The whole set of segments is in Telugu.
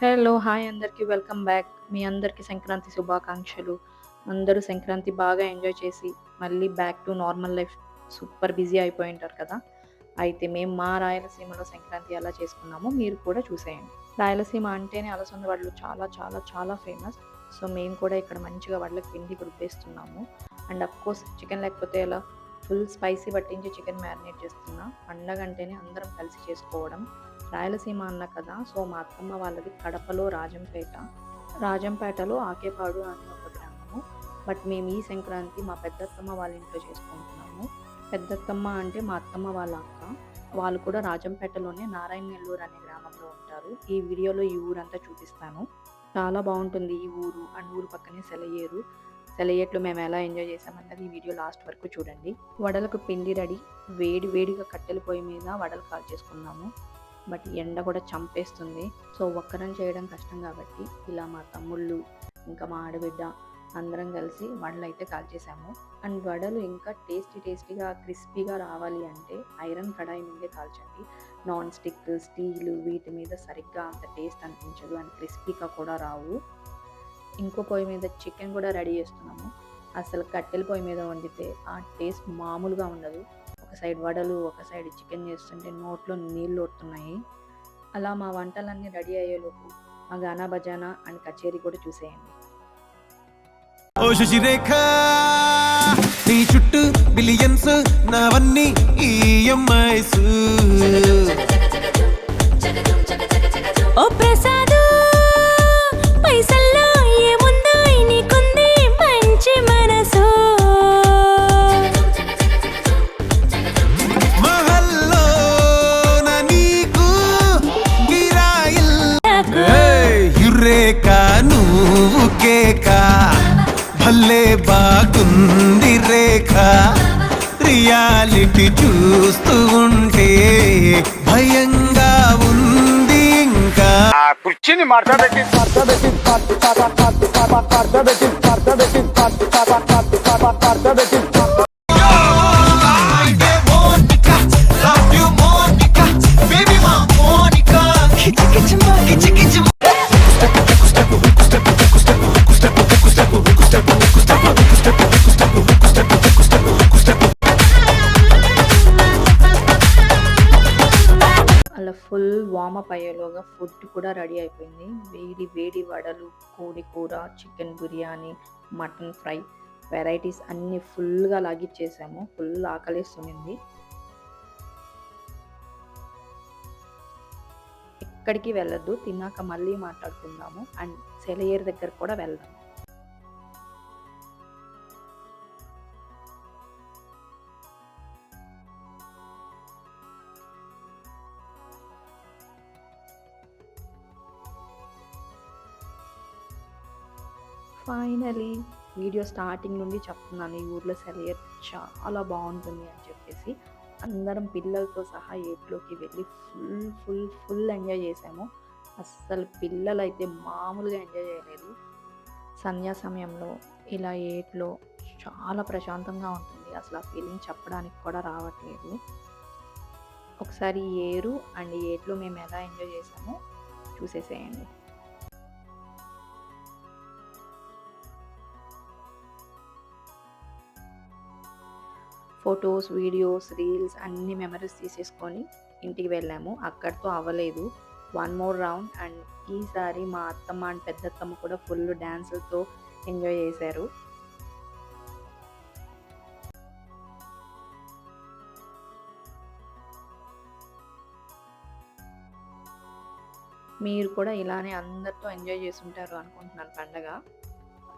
హలో హాయ్ అందరికీ. వెల్కమ్ బ్యాక్ మీ అందరికీ సంక్రాంతి శుభాకాంక్షలు. అందరూ సంక్రాంతి బాగా ఎంజాయ్ చేసి మళ్ళీ back to normal life super busy అయిపోయి ఉంటారు కదా. అయితే మేము మా రాయలసీమలో సంక్రాంతి ఎలా చేసుకున్నామో మీరు కూడా చూసేయండి. రాయలసీమ అంటేనే అలసంద వడ్లు చాలా చాలా చాలా ఫేమస్ సో మేము కూడా ఇక్కడ మంచిగా వడ్లకు పిండి రుబ్బేస్తున్నాము. అండ్ అఫ్కోర్స్ చికెన్ లేకపోతే ఎలా ఫుల్ స్పైసీ పట్టించి చికెన్ మ్యారినేట్ చేస్తున్నా. పండగ అంటేనే అందరం కలిసి చేసుకోవడం. రాయలసీమ అన్న కదా సో మా అత్తమ్మ వాళ్ళది కడపలో రాజంపేట. రాజంపేటలో ఆకేపాడు అని ఒక గ్రామము. బట్ మేము ఈ సంక్రాంతి మా పెద్దత్తమ్మ వాళ్ళ ఇంట్లో చేసుకుంటున్నాము. పెద్దత్తమ్మ అంటే మా అత్తమ్మ వాళ్ళ అక్క. వాళ్ళు కూడా రాజంపేటలోనే నారాయణ నెల్లూరు అనే గ్రామంలో ఉంటారు. ఈ వీడియోలో ఈ ఊరంతా చూపిస్తాను. చాలా బాగుంటుంది ఈ ఊరు. అండ్ ఊరు పక్కనే సెలయేరు. సెలయేట్లు మేము ఎలా ఎంజాయ్ చేసామన్నది ఈ వీడియో లాస్ట్ వరకు చూడండి. వడలకు పిండి రెడీ. వేడి వేడిగా కట్టెల పొయ్యి మీద వడలు కాల్ చేసుకున్నాము బట్ ఎండ కూడా చంపేస్తుంది. సో ఒక్కరం చేయడం కష్టం కాబట్టి ఇలా మా తమ్ముళ్ళు ఇంకా మా ఆడబిడ్డ అందరం కలిసి వడలు అయితే కాల్చేసాము. అండ్ వడలు ఇంకా టేస్టీ టేస్టీగా క్రిస్పీగా రావాలి అంటే ఐరన్ కడాయి మీదే కాల్చండి. నాన్ స్టిక్ స్టీలు వీటి మీద సరిగ్గా అంత టేస్ట్ అనిపించదు అండ్ క్రిస్పీగా కూడా రావు. ఇంకో పొయ్యి మీద చికెన్ కూడా రెడీ చేస్తున్నాము. అసలు కట్టెల పొయ్యి మీద వండితే ఆ టేస్ట్ మామూలుగా ఉండదు. సైడ్ వడలు ఒక సైడ్ చికెన్ చేస్తుంటే నోట్లో నీళ్ళు వస్తున్నాయి అలా మా వంటలన్నీ రెడీ అయ్యేలోపు మా గానా బజానా అండ్ కచేరీ కూడా చూసేయండి. ఓ శశిరేఖ నీ చుట్టూ బిలియన్స్ నావన్నీ ఈఎంఐస్. ఓ ప్రసాదు! లే బాగుంది రేఖ రియాలిటీ చూస్తూ ఉంటే భయంగా ఉంది ఇంకా కుర్చీని మార్చబెట్టి మార్చబెట్టి మార్చబెట్టి మార్చబెట్టి మార్చబెట్టి అలా ఫుల్ వామప్ అయ్యేలోగా ఫుడ్ కూడా రెడీ అయిపోయింది. వేడి వేడి వడలు కోడి కూర chicken biryani mutton fry varieties అన్ని ఫుల్గా లాగిచ్చేసాము. ఫుల్ ఆకలిస్తుంది. ఎక్కడికి వెళ్ళొద్దు. తిన్నాక మళ్ళీ మాట్లాడుకుందాము. అండ్ సెలయేరు దగ్గర కూడా వెళ్దాం. ఫైనలీ వీడియో స్టార్టింగ్ నుండి చెప్తున్నాను ఈ ఊర్లో సెలయర్ చాలా బాగుంటుంది అని చెప్పేసి అందరం పిల్లలతో సహా ఏట్లోకి వెళ్ళి ఫుల్ ఫుల్ ఫుల్ ఎంజాయ్ చేసాము. అస్సలు పిల్లలు అయితే మామూలుగా ఎంజాయ్ చేయలేదు. సంధ్యా సమయంలో ఇలా ఏట్లో చాలా ప్రశాంతంగా ఉంటుంది. అసలు ఆ ఫీలింగ్ చెప్పడానికి కూడా రావట్లేదు. ఒకసారి ఏరు అండ్ ఏట్లో మేము ఎలా ఎంజాయ్ చేసామో చూసేసేయండి. ఫొటోస్ వీడియోస్ రీల్స్ అన్ని మెమరీస్ తీసేసుకొని ఇంటికి వెళ్ళాము. అక్కడితో అవ్వలేదు. వన్ మోర్ రౌండ్ అండ్ ఈసారి మా అత్తమ్మ అండ్ పెద్దత్తమ్మ కూడా ఫుల్ డ్యాన్సులతో ఎంజాయ్ చేశారు. మీరు కూడా ఇలానే అందరితో ఎంజాయ్ చేస్తుంటారు అనుకుంటున్నాను పండగ.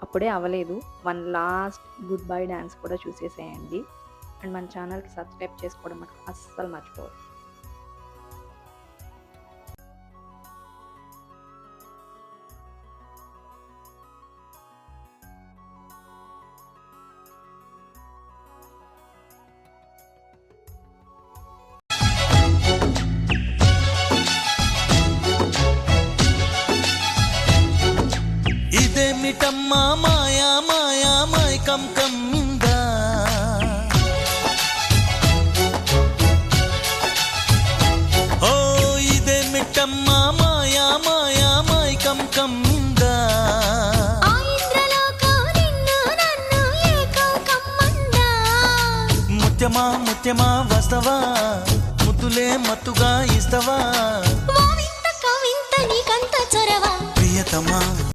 అప్పుడే అవ్వలేదు. One last goodbye dance కూడా చూసేసేయండి. అండ్ మన ఛానల్కి సబ్స్క్రైబ్ చేసుకోవడం మటుకు అస్సలు మర్చిపోవద్దు. ఇదేమిటమ్మా మాయా మాయా మాయకం కమ్మి ముత్యమా ముత్యమా వస్తవా? ముద్దులే మత్తుగా ఇస్తవా? ప్రియతమా?